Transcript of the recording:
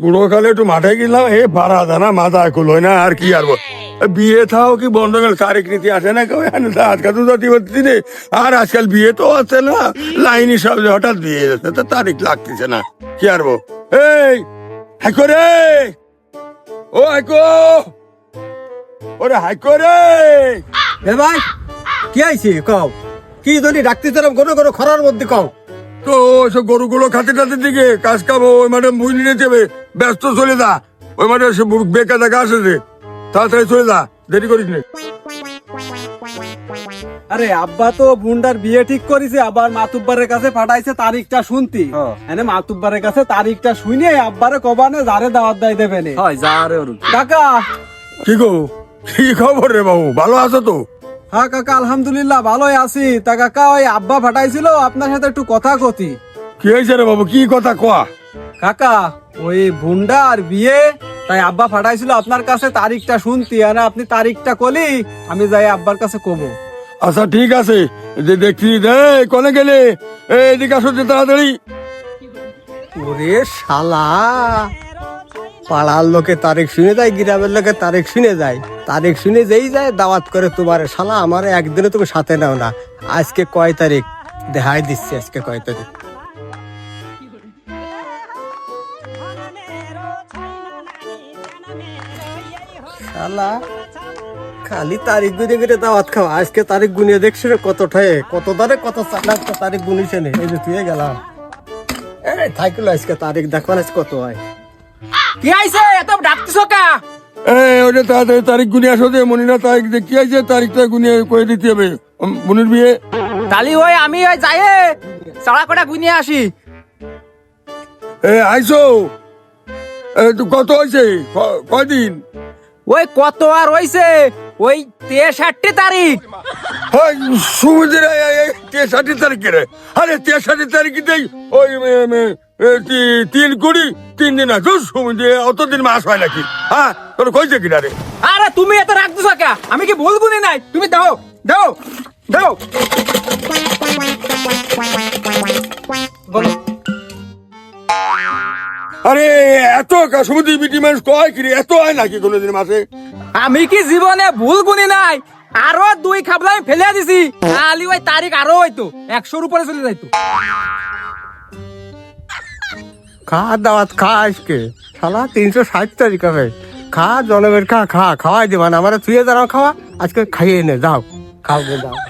বুড়ো কালে একটু মাঠে গেলাম এ ভাড়া দানা মাথা কুলোয় না আর কি আর। বিয়ে থাও কি বন্ধগেল তারিখ নীতি আসে না কেউ? আজকাল তো জাতি দিনে আর আজকাল বিয়ে তো আছে না। লাইনি সব হঠাৎ বিয়ে যাচ্ছে তো তারিখ লাগতেছে না। কি আর। এই হাইকো রে! ও হাইকো! ওরে হাইকো রে! এ ভাই কি আইছি কও। কি যদি ডাকতে চালাম কোনো কোনো খরার মধ্যে কও। তো সব গরুগুলো খাতে খাতে দিকে কাজ খাব ম্যাডাম বুঝ নিয়ে যাবে। ব্যস্ত চলে যা। ওই ম্যাডাম সে বেকা দেখা আসে যে। তাড়াতাড়ি চলে যা দেরি করিস না। আরে আব্বা তো বুন্ডার বিয়ে ঠিক করেছে আবার মাতুব্বারের কাছে পাঠাইছে তারিখটা শুনতি। এনে মাতুব্বারের কাছে তারিখটা শুনে আব্বারে কবানে যারে দাওয়াত দেয় দেবে নে। হয় যা রে ওর কাকা! কি গো? কি খবর রে বাবু? ভালো আছো তো? হ্যাঁ কাকা আলহামদুলিল্লাহ ভালোই আছি। তা কাকা ওই আব্বা পাঠাইছিল আপনার সাথে একটু কথা কতি। কি হয়েছে রে বাবু? কি কথা কোয়া? কাকা ওই ভুন্ডার বিয়ে। তাই আব্বা পাঠাইছিল আপনার কাছে তারিখটা শুনতি। আর আপনি তারিখটা কলি আমি যাই আব্বার কাছে কবো আচ্ছা ঠিক আছে। যে দেখছি। রে কনে গেলে? এদিকে আসো যে তাড়াতাড়ি। ওরে শালা পাড়ার লোকে তারিখ শুনে যায় গ্রামের লোকে তারিখ শুনে যায়। তারিখ শুনে যেই যায় দাওয়াত করে তোমার। শালা আমার একদিনে তুমি সাথে নাও না। আজকে কয় তারিখ? দেখাই দিচ্ছি আজকে কয় তারিখ। শালা। খালি তারিখ গুনে গুনে দাওয়াত খাওয়া। আজকে তারিখ গুনিয়ে দেখছি রে কত ঠায়ে কত দারে কত চালাক তারিখ গুনিছে নে। এই যে তুই গেলাম। এই থাকল আজকে তারিখ দেখো আজ কত হয়। কি আইছে? এত ডাকতিছ কা? এই ওটা তাড়াতাড়ি তারিখ গুনে আসো যে মনিরা তারিখ যে কি আছে তারিখটা গুনে করে দিতে হবে। মনির বিয়ে? তালি ওই আমি ওই যাইয়ে সাড়া কটা গুনিয়ে আসি। এ আইসো এ, কত হয়েছে ক- কয়দিন? ওই কত আর হইছে? ওই তেষট্টি তারিখ। হয় সমুদ্রে তেষট্টি তারিখে রে। আরে তেষট্টি তারিখে দেই ওই তিন কুড়ি তিন দিন আছে। সমুদ্রে অতদিন মাস হয় নাকি? হ্যাঁ তোর কইছে কিনা রে? আরে তুমি এত রাখতিছ কা আমি কি গুনি নাই? তুমি দাও দাও দাও। এত কা- সমুদ্রে বিটি মানুষ কয় কি এত হয় নাকি কোনোদিন মাসে আমি কি জীবনে ভুল গুনি নাই? আরও দুই খাবলা আমি ফেলে দিছি। খালি ওই তারিখ আরও হইতো। একশোর উপরে চলে যাইতো। খা দাওয়াত খা আজকে। শালা তিনশো ষাট তারিখ হবে। খা জনমের খা খা খাওয়াই দেবা না। আমার তুই দাঁড়াও খাওয়া। আজকে খাইয়ে নে যাও। খাও যাও